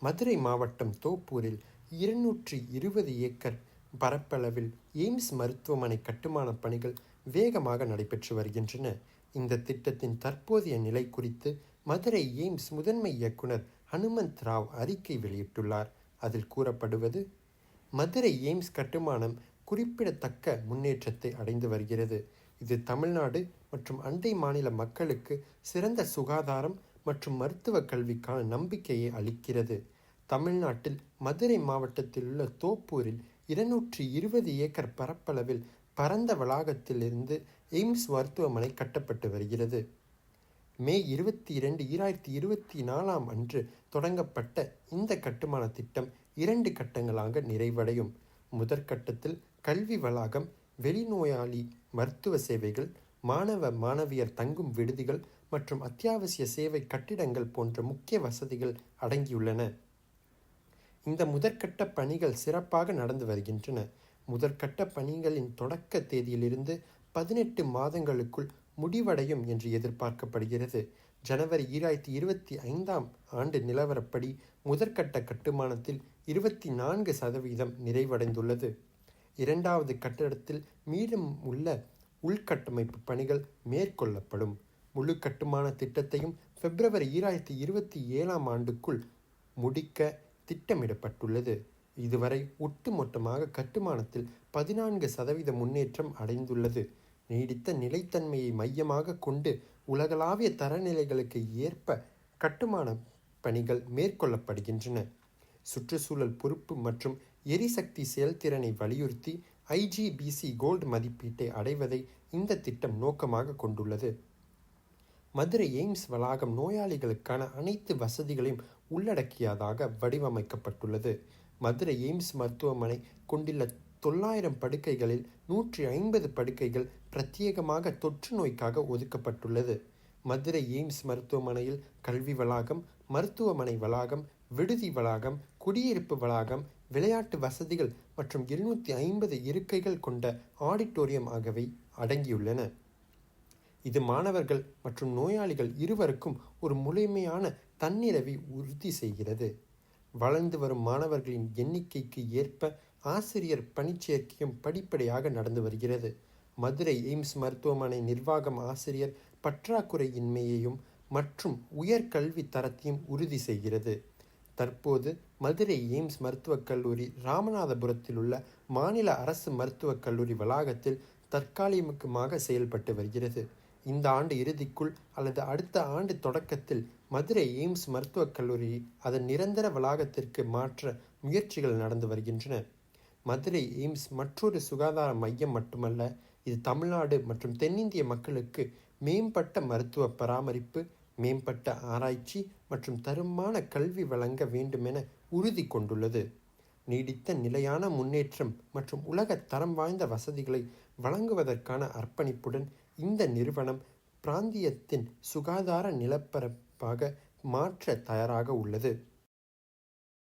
மதுரை மாவட்டம் தோப்பூரில் இருநூற்றி இருபது ஏக்கர் பரப்பளவில் எய்ம்ஸ் மருத்துவமனை கட்டுமானப் பணிகள் வேகமாக நடைபெற்று வருகின்றன. இந்த திட்டத்தின் தற்போதைய நிலை குறித்து மதுரை எய்ம்ஸ் முதன்மை இயக்குனர் ஹனுமந்த் ராவ் அறிக்கை வெளியிட்டுள்ளார். அதில் கூறப்படுவது மதுரை எய்ம்ஸ் கட்டுமானம் குறிப்பிடத்தக்க முன்னேற்றத்தை அடைந்து வருகிறது. இது தமிழ்நாடு மற்றும் அண்டை மாநில மக்களுக்கு சிறந்த சுகாதாரம் மற்றும் மருத்துவ கல்விக்கான நம்பிக்கையை அளிக்கிறது. தமிழ்நாட்டில் மதுரை மாவட்டத்தில் உள்ள தோப்பூரில் இருநூற்றி இருபது ஏக்கர் பரப்பளவில் பரந்த வளாகத்திலிருந்து எய்ம்ஸ் மருத்துவமனை கட்டப்பட்டு வருகிறது. மே இருபத்தி இரண்டு ஈராயிரத்தி இருபத்தி நாலாம் அன்று தொடங்கப்பட்ட இந்த கட்டுமான திட்டம் இரண்டு கட்டங்களாக நிறைவடையும். முதற்கட்டத்தில் கல்வி வளாகம் வெளிநோயாளி மருத்துவ சேவைகள் மாணவ மாணவியர் தங்கும் விடுதிகள் மற்றும் அத்தியாவசிய சேவை கட்டிடங்கள் போன்ற முக்கிய வசதிகள் அடங்கியுள்ளன. இந்த முதற்கட்ட பணிகள் சிறப்பாக நடந்து வருகின்றன. முதற்கட்ட பணிகளின் தொடக்க தேதியிலிருந்து பதினெட்டு மாதங்களுக்குள் முடிவடையும் என்று எதிர்பார்க்கப்படுகிறது. ஜனவரி ஈராயிரத்தி இருபத்தி ஐந்தாம் ஆண்டு நிலவரப்படி முதற்கட்ட கட்டுமானத்தில் இருபத்தி நான்கு சதவீதம் நிறைவடைந்துள்ளது. இரண்டாவது கட்டடத்தில் மீதம் உள்ள உள்கட்டமைப்பு பணிகள் மேற்கொள்ளப்படும். முழு கட்டுமான திட்டத்தையும் பிப்ரவரி ஈராயிரத்தி இருபத்தி ஏழாம் ஆண்டுக்குள் முடிக்க திட்டமிடப்பட்டுள்ளது. இதுவரை ஒட்டுமொத்தமாக கட்டுமானத்தில் பதினான்கு சதவீத முன்னேற்றம் அடைந்துள்ளது. நீடித்த நிலைத்தன்மையை மையமாக கொண்டு உலகளாவிய தரநிலைகளுக்கு ஏற்ப கட்டுமான பணிகள் மேற்கொள்ளப்படுகின்றன. சுற்றுச்சூழல் பொறுப்பு மற்றும் எரிசக்தி செயல்திறனை வலியுறுத்தி ஐஜிபிசி கோல்டு மதிப்பீட்டை அடைவதை இந்த திட்டம் நோக்கமாக கொண்டுள்ளது. மதுரை எய்ம்ஸ் வளாகம் நோயாளிகளுக்கான அனைத்து வசதிகளையும் உள்ளடக்கியதாக வடிவமைக்கப்பட்டுள்ளது. மதுரை எய்ம்ஸ் மருத்துவமனை கொண்டுள்ள தொள்ளாயிரம் படுக்கைகளில் நூற்றி ஐம்பது படுக்கைகள் பிரத்யேகமாக தொற்று நோய்க்காக ஒதுக்கப்பட்டுள்ளது. மதுரை எய்ம்ஸ் மருத்துவமனையில் கல்வி வளாகம் மருத்துவமனை வளாகம் விடுதி வளாகம் குடியிருப்பு வளாகம் விளையாட்டு வசதிகள் மற்றும் இருநூற்றி ஐம்பது இருக்கைகள் கொண்ட ஆடிட்டோரியம் ஆகியவை அடங்கியுள்ளன. இது மாணவர்கள் மற்றும் நோயாளிகள் இருவருக்கும் ஒரு முழுமையான தன்னிறைவை உறுதி செய்கிறது. வளர்ந்து வரும் மாணவர்களின் எண்ணிக்கைக்கு ஏற்ப ஆசிரியர் பணிச்சேர்க்கையும் படிப்படியாக நடந்து வருகிறது. மதுரை எய்ம்ஸ் மருத்துவமனை நிர்வாகம் ஆசிரியர் பற்றாக்குறையின்மையையும் மற்றும் உயர்கல்வி தரத்தையும் உறுதி செய்கிறது. தற்போது மதுரை எய்ம்ஸ் மருத்துவக் கல்லூரி ராமநாதபுரத்தில் உள்ள மாநில அரசு மருத்துவக் கல்லூரி வளாகத்தில் தற்காலிகமாக செயல்பட்டு வருகிறது. இந்த ஆண்டு இறுதிக்குள் அல்லது அடுத்த ஆண்டு தொடக்கத்தில் மதுரை எய்ம்ஸ் மருத்துவக் கல்லூரி அதன் நிரந்தர வளாகத்திற்கு மாற்ற முயற்சிகள் நடந்து வருகின்றன. மதுரை எய்ம்ஸ் மற்றொரு சுகாதார மையம் மட்டுமல்ல இது தமிழ்நாடு மற்றும் தென்னிந்திய மக்களுக்கு மேம்பட்ட மருத்துவ பராமரிப்பு மேம்பட்ட ஆராய்ச்சி மற்றும் தரமான கல்வி வழங்க வேண்டுமென உறுதி கொண்டுள்ளது. நீடித்த நிலையான முன்னேற்றம் மற்றும் உலக தரம் வாய்ந்த வசதிகளை வழங்குவதற்கான அர்ப்பணிப்புடன் இந்த நிறுவனம் பிராந்தியத்தின் சுகாதார நிலப்பரப்பாக மாற்ற தயாராக உள்ளது.